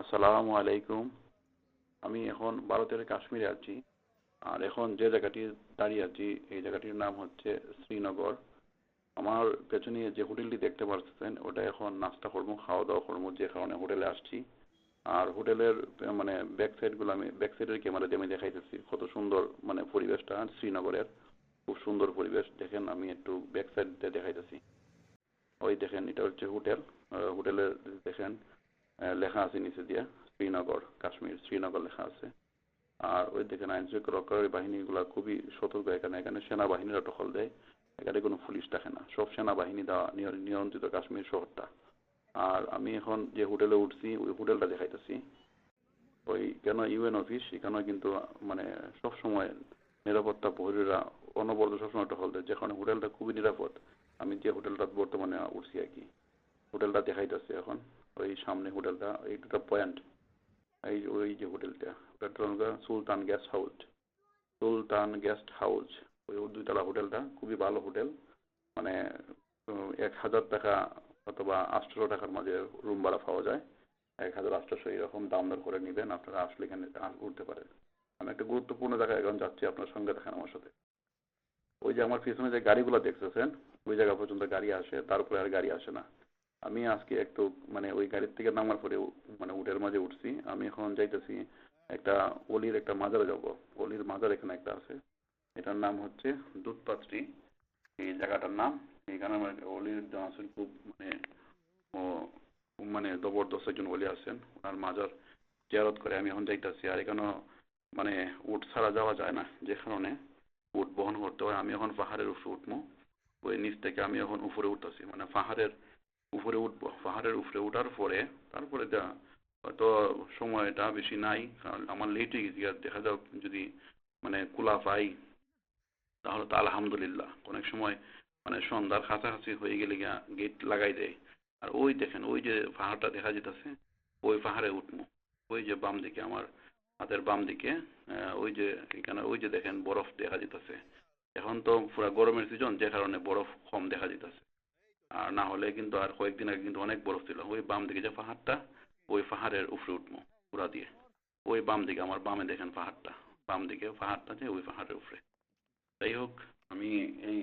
আসসালামু আলাইকুম। আমি এখন ভারতের কাশ্মীরে আছি। আর এখন যে জায়গাটি দাঁড়িয়ে আছি, এই জায়গাটির নাম হচ্ছে শ্রীনগর। আমার পেছনে যে হোটেলটি দেখতে পাচ্ছেন, ওটা এখন নাস্তা করব খাওয়া দাওয়া করব, যে কারণে হোটেলে আসছি। আর হোটেলের মানে ব্যাক সাইডগুলো আমি ব্যাক সাইডের ক্যামেরা দিয়ে আমি দেখাইতেছি, কত সুন্দর মানে পরিবেশটা। শ্রীনগরের খুব সুন্দর পরিবেশ। দেখেন, আমি একটু ব্যাক সাইড দেখাইতেছি। ওই দেখেন, এটা হচ্ছে হোটেল। হোটেলের, দেখেন লেখা আছে নিচে দিয়া, শ্রীনগর, কাশ্মীর, শ্রীনগর লেখা আছে। আর ওই দেখেন আইন শৃঙ্খলা রক্ষাকারী বাহিনীগুলো খুবই সতর্ক এখানে এখানে সেনাবাহিনীরা টহল দেয়, এখানে কোনো পুলিশ থাকে না। সব সেনাবাহিনী দেওয়া নিয়ন্ত্রিত কাশ্মীর শহরটা। আর আমি এখন যে হোটেলে উঠছি, ওই হোটেলটা দেখাইতেছি। ওই কেন ইউএন অফিস এখানে কিন্তু মানে সব সময় নিরাপত্তা প্রহরীরা অনবরত সবসময় টহল দেয়। যেখানে হোটেলটা খুবই নিরাপদ। আমি যে হোটেলটা বর্তমানে উঠছি আর কি, হোটেলটা দেখাইতেছে এখন। ওই সামনে হোটেলটা এই দুটো পয়েন্ট এই ওই যে হোটেলটা ওটা হলো Sultan guest house Sultan guest house ওই দুইতলা হোটেলটা, খুবই ভালো হোটেল মানে এক হাজার টাকা অথবা আটশো টাকার মাঝে রুম ভাড়া পাওয়া যায়, এক হাজার আটশোশো এরকম দাম দর করে নেবেন, আপনারা আসলে এখানে উঠতে পারেন। আমি একটা গুরুত্বপূর্ণ জায়গায় এখন যাচ্ছি, আপনার সঙ্গে দেখেন আমার সাথে। ওই যে আমার পিছনে যে গাড়িগুলো দেখতেছেন, ওই জায়গা পর্যন্ত গাড়ি আসে, তারপরে আর গাড়ি আসে না। আমি আজকে একটু মানে ওই গাড়ির থেকে নামার পরে মানে উটের মাঝে উঠছি। আমি এখন যাইতেছি একটা অলির একটা মাজারে যাব। অলির মাজার এখানে একটা আছে। এটার নাম হচ্ছে দুধপাত্রি। এই জায়গাটার নাম। এখানে আমার অলির আছেন, খুব মানে ও মানে জবরদস্ত একজন অলি আছেন। ওনার মাজার জিয়ারত করে আমি এখন যাইতেছি। আর এখানেও মানে উট ছাড়া যাওয়া যায় না, যে কারণে উট বহন করতে হয়। আমি এখন পাহাড়ের উপরে উঠবো। ওই নিচ থেকে আমি এখন উপরে উঠতেছি। মানে পাহাড়ের উপরে উঠবো পাহাড়ের উপরে উঠার পরে, তারপরে যা, হয়তো সময়টা বেশি নাই, কারণ আমার লেট হয়ে গেছি, আর দেখা যাক যদি মানে কুলা পাই, তাহলে তো আলহামদুলিল্লাহ। অনেক সময় মানে সন্ধ্যার কাছাকাছি হয়ে গেলে গেট লাগাই দেয়। আর ওই দেখেন, ওই যে পাহাড়টা দেখা যেতেছে, ওই পাহাড়ে উঠবো ওই যে বাম দিকে আমার হাতের বাম দিকে ওই যে এখানে, ওই যে দেখেন বরফ দেখা যেতেছে। এখন তো পুরো গরমের সিজন যে কারণে বরফ কম দেখা যেতেছে। আর না হলে কিন্তু আর কয়েকদিন আগে কিন্তু অনেক বরফ ছিল। ওই বাম দিকে যে পাহাড়টা, ওই পাহাড়ের উপরে উঠবো পুরা দিয়ে। ওই বাম দিকে, আমার বামে দেখেন পাহাড়টা। বাম দিকে পাহাড়টা যে ওই পাহাড়ের উপরে। যাই হোক, আমি এই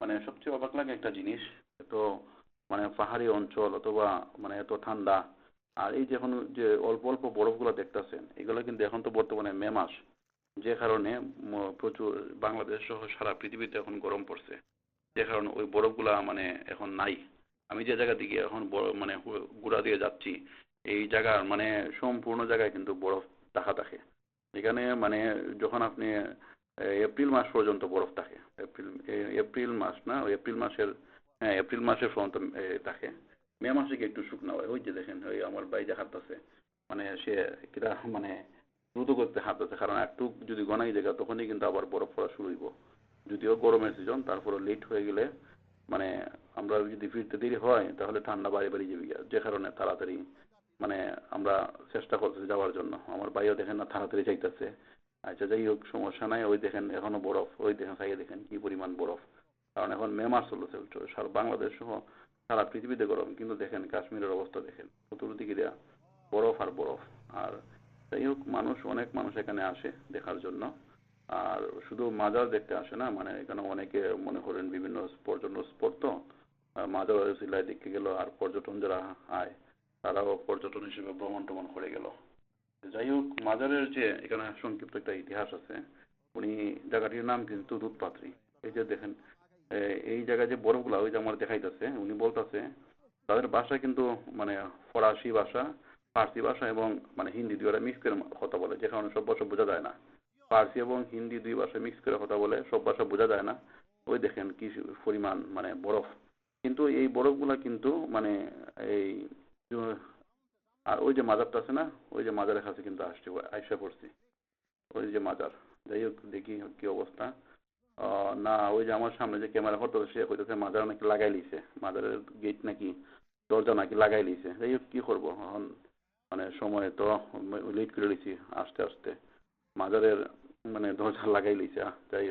মানে সবচেয়ে অবাক লাগে একটা জিনিস, এত মানে পাহাড়ি অঞ্চল অথবা মানে এত ঠান্ডা, আর এই যে এখন যে অল্প অল্প বরফগুলো দেখতেছেন, এগুলো কিন্তু এখন তো বর্তমানে মে মাস। যে কারণে প্রচুর বাংলাদেশ সহ সারা পৃথিবীতে এখন গরম পড়ছে। যে কারণে ওই বরফগুলা মানে এখন নাই। আমি যে জায়গা দিকে এখন বরফ মানে গুড়া দিয়ে যাচ্ছি, এই জায়গার মানে সম্পূর্ণ জায়গায় কিন্তু বরফ দেখা থাকে। এখানে মানে যখন আপনি এপ্রিল মাস পর্যন্ত বরফ থাকে। এপ্রিল এপ্রিল মাস না এপ্রিল মাসের হ্যাঁ এপ্রিল মাসের পর্যন্ত থাকে। মে মাসে একটু শুকনো হয়। ওই যে দেখেন, ওই আমার বাইরে আছে মানে সে কিরা মানে দ্রুত করতে হাঁটতেছে। কারণ একটু যদি গনাই জায়গা, তখনই কিন্তু আবার বরফ পড়া শুরু হইব। যদিও গরমের সিজন তারপরে লেট হয়ে গেলে মানে আমরা যদি ফিরতে দেরি হয়, তাহলে ঠান্ডা বাড়ি বাড়ি যাবি যে কারণে তাড়াতাড়ি মানে আমরা চেষ্টা করতেছি যাওয়ার জন্য। আমার ভাইও দেখেন না, তাড়াতাড়ি চাইতেছে আচ্ছা যাই হোক, সমস্যা নাই। ওই দেখেন, এখনও বরফ। ওই দেখেন চাইয়ে দেখেন, কি পরিমাণ বরফ। কারণ এখন মে মাস চলছে সারা বাংলাদেশ সহ সারা পৃথিবীতে গরম। কিন্তু দেখেন, কাশ্মীরের অবস্থা দেখেন। চতুর্দিকে দেওয়া বরফ আর বরফ। আর যাই হোক, মানুষ, অনেক মানুষ এখানে আসে দেখার জন্য। আর শুধু মাজার দেখতে আসে না মানে এখানে অনেকে মনে করেন বিভিন্ন পর্যটন স্পট তো মাজার সিলাই দেখতে গেল, আর পর্যটন যারা আয়, তারাও পর্যটন হিসেবে ভ্রমণ টমন করে গেল। যাই হোক, মাজারের যে এখানে সংক্ষিপ্ত একটা ইতিহাস আছে, উনি জায়গাটির নাম কিন্তু দুধপাত্রী এই যে দেখেন এই জায়গায় যে বরফগুলা, ওই যে আমার দেখাইতেছে, উনি বলতেছে, তাদের ভাষা কিন্তু মানে ফরাসি ভাষা, ফার্সি ভাষা এবং মানে হিন্দি দুই মিক্স করে কথা বলে, যে কারণে সব ভাষা বোঝা যায় না। ফার্সি এবং হিন্দি দুই ভাষা মিক্স করে কথা বলে, সব ভাষা বোঝা যায় না। ওই দেখেন কি পরিমাণ মানে বরফ। কিন্তু এই বরফগুলা কিন্তু মানে এই, আর ওই যে মাজারটা আছে না, ওই যে মাজারের কাছে কিন্তু আসছে, আইসা পড়ছি। ওই যে মাজার। যাই হোক, দেখি কি অবস্থা। না, ওই যে আমার সামনে যে ক্যামেরা করতে সে কইতেছে মাজার নাকি লাগাই লিছে। মাজারের গেট নাকি, দরজা নাকি লাগাই লিছে। যাই হোক, কী করব? এখন মানে সময় তো লেট করে লিছি আস্তে আস্তে। মাজারের মানে দরজা লাগাই লিছে যাই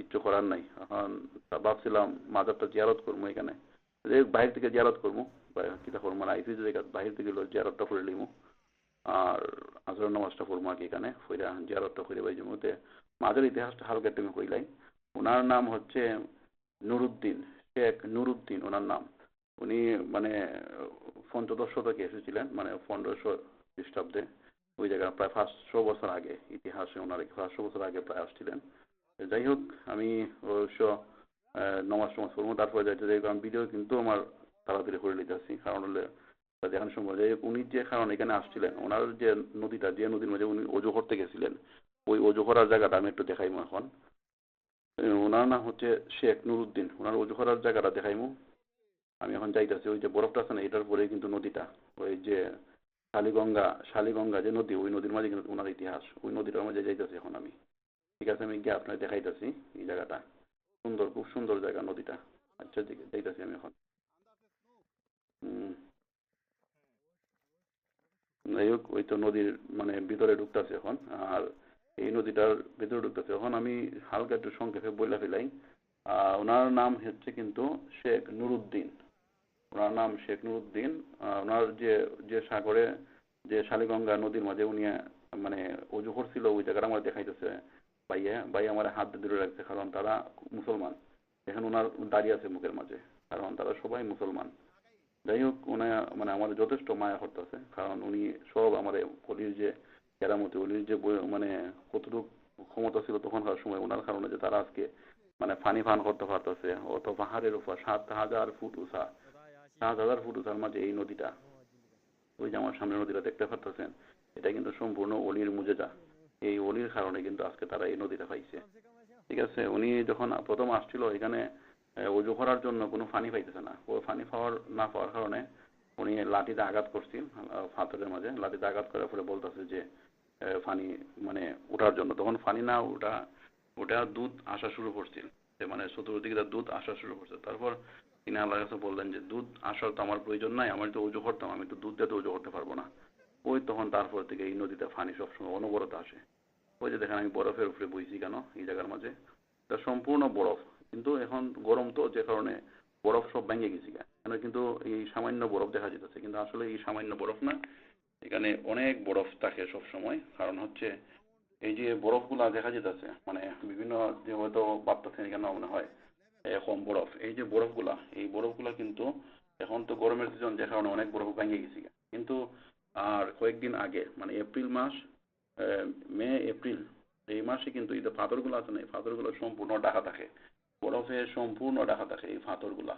কিচ্ছু করার নাই। এখন ভাবছিলাম মাজারটা জিয়ারত করব এখানে। বাহির থেকে জিয়ারত করব। কিতা করব মানে আইসি জায়গা, বাহির থেকে জিয়ারতটা করে নিবো আর আসরের নামাজটা পড়ব আর কি এখানে, ফইরা জিয়ারতটা করে বাই জমিতে মাঝের ইতিহাসটা হালকা আমি কইলাই। ওনার নাম হচ্ছে নুরুদ্দিন, শেখ নুরুদ্দিন ওনার নাম। উনি মানে পঞ্চদশ শতকে এসেছিলেন মানে পনেরোশো খ্রিস্টাব্দে। ওই জায়গায় প্রায় পাঁচশো বছর আগে, ইতিহাসে ওনার পাঁচশো বছর আগে প্রায় আসছিলেন। যাই হোক, আমি অবশ্য নমাজ টমাজ করব তারপরে যাইতে যাই কারণ ভিডিও কিন্তু আমার তাড়াতাড়ি করে নিতেছি কারণ হলে দেখানো সম্ভব। যাই হোক, উনি যে কারণ এখানে আসছিলেন, ওনার যে নদীটা, যে নদীর মাঝে উনি অজু করতে গেছিলেন, ওই অজু জায়গাটা আমি একটু দেখাইমু এখন। ওনার নাম হচ্ছে শেখ নুরুদ্দিন। ওনার অজু জায়গাটা দেখাইমু। আমি এখন যাইতেছি, ওই যে বরফটা আছে না, এটার পরে কিন্তু নদীটা, ওই যে শালিগঙ্গা শালিগঙ্গা যে নদী, ওই নদীর মাঝে কিন্তু ওনার ইতিহাস। ওই নদীটার মাঝে যাইতেছি এখন আমি। ঠিক আছে, আমি গিয়ে আপনার দেখাইতেছি এই জায়গাটা। সুন্দর, খুব সুন্দর জায়গা নদীটা। আচ্ছা যাইতেছি আমি এখন। যাই হোক, ওই তো নদীর মানে ভিতরে ঢুকতেছে এখন। আর এই নদীটার ভিতরে ঢুকতেছে। এখন আমি হালকা একটু সংক্ষেপে বইলা ফেলাই। ওনার নাম হচ্ছে কিন্তু শেখ নুরুদ্দিন। ওনার নাম শেখ নুরুদ্দিন। ওনার যে যে সাগরে যে শালিগঙ্গা নদীর মাঝে উনি মানে অজু করছিল ওই জায়গাটা আমার দেখাইতেছে ভাইয়া। ভাই আমার হাত দূরে রাখছে, কারণ তারা মুসলমান। এখন ওনার দাঁড়িয়ে আছে মুখের মাঝে, কারণ তারা সবাই মুসলমান। যাই হোক, উনি মানে আমাদের যথেষ্ট মায়া করতেছে, কারণ উনি সব আমার অলির যে কেরামতি, অলির যে মানে কতটুকু ক্ষমতা ছিল তখনকার সময় ওনার কারণে যে তারা আজকে মানে পানি পান করতে পারতেছে। অত পাহাড়ের উপর সাত হাজার ফুট উঁচা, সাত হাজার ফুট উঁচার মাঝে এই নদীটা ওই যে আমার সামনে নদীটা দেখতে পারতেছেন, এটা কিন্তু সম্পূর্ণ অলির মুজেজা। এই অলির কারণে কিন্তু আজকে তারা এই নদীটা পাইছে। ঠিক আছে, উনি যখন প্রথম আসছিল, এখানে অজু করার জন্য কোনো ফানি পাইতেছে না। ও ফানি পাওয়ার, না পাওয়ার কারণে উনি লাঠিতে আঘাত করছেন ফাতরের মাঝে। লাঠিতে আঘাত করার ফলে বলতেছে যে ফানি মানে ওঠার জন্য। তখন ফানি না ওটা ওটা দুধ আসা শুরু করছিল মানে চতুর্দিকে দুধ আসা শুরু করছে। তারপর তিনি আল্লাহ কাছে বললেন যে, দুধ আসার তো আমার প্রয়োজন নাই আমার তো উজু করতাম, আমি তো দুধ দিয়ে তো উজু করতে পারব না। ওই তখন তারপর থেকে এই নদীতে পানি সবসময় অনবরত আসে। ওই যে দেখেন আমি বরফের উপরে বইছি কেন, এই জায়গার মাঝে? এটা সম্পূর্ণ বরফ, কিন্তু এখন গরম তো, যে কারণে বরফ সব ভেঙে গেছি কেন কিন্তু এই সামান্য বরফ দেখা যেতেছে, কিন্তু আসলে এই সামান্য বরফ না, এখানে অনেক বরফ থাকে সব সময় কারণ হচ্ছে এই যে বরফগুলা দেখা যেতেছে মানে বিভিন্ন যে হয়তো ভাবতেছেন এখানে মনে হয় এখন বরফ। এই যে বরফগুলা, এই বরফগুলা কিন্তু এখন তো গরমের সিজন যে কারণে অনেক বরফ ভেঙে গেছি। কিন্তু, আর কয়েকদিন আগে মানে এপ্রিল মাস মে, এপ্রিল, এই মাসে কিন্তু এই যে পাথরগুলো আছে না, এই পাথরগুলো সম্পূর্ণ ঢাকা থাকে। বরফে সম্পূর্ণ ঢাকা থাকে এই পাথরগুলা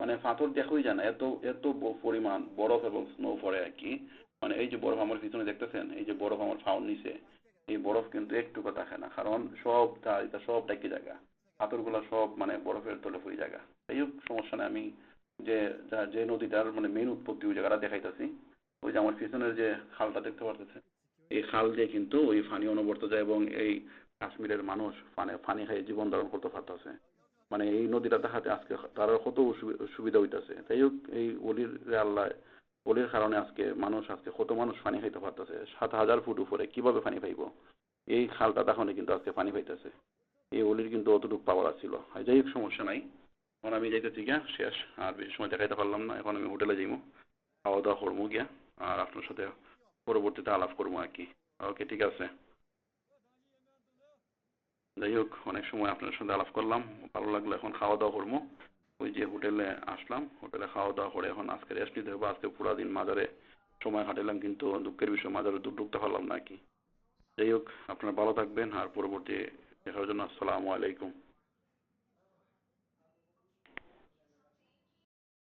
মানে পাথর দেখোই যায় না এত এত পরিমাণ বরফ এবং স্নো পড়ে আর কি। মানে এই যে বরফ আমার পিছনে দেখতেছেন, এই যে বরফ আমার ফাউন নিচে, এই বরফ কিন্তু একটুকু থাকে না, কারণ সব এটা সব ডাকি জায়গা। পাথরগুলো সব মানে বরফের তলে পড়ে জায়গা। হোক সমস্যা নেই। আমি যে যে নদীটার মানে মেন উৎপত্তি ওই জায়গাটা দেখাইতেছি। ওই যে আমার পিছনের যে খালটা দেখতে পারতেছে এই খাল দিয়ে কিন্তু ওই ফানি অনবর্ত যায় এবং এই কাশ্মীরের মানুষ পানি পানি খাই জীবন ধারণ করতে পারতেছে। মানে এই নদীটা দেখাতে আজকে তারা কত সুবিধা হইতেছে। তাই হোক এই অলির আল্লাহ, অলির কারণে আজকে মানুষ, আজকে কত মানুষ পানি খাইতে পারতেছে। সাত হাজার ফুট উপরে কীভাবে পানি পাইব এই খালটা দেখানে কিন্তু আজকে পানি পাইতেছে এই অলির কিন্তু অতটুকু পাওয়ার ছিল যাই হোক, সমস্যা নাই। এখন আমি যাইতেছি গিয়া, শেষ। আর বেশি সময় দেখাইতে পারলাম না। এখন আমি হোটেলে যাইমু। খাওয়া দাওয়া করব গিয়া। আর আপনার সাথে পরবর্তীতে আলাপ করব আর কি। ওকে, ঠিক আছে। যাই হোক, অনেক সময় আপনার সাথে আলাপ করলাম। ভালো লাগল এখন খাওয়া দাওয়া করব ওই যে হোটেলে আসলাম। হোটেলে খাওয়া দাওয়া করে এখন আজকে রেস্ট নিতে হবে। আজকে পুরা দিন মাজারে সময় কাটালাম কিন্তু দুঃখের বিষয়, মাজারে ঢুকতে পারলাম না কি। যাই হোক, আপনারা ভালো থাকবেন। আর পরবর্তী দেখার জন্য আসসালামু আলাইকুম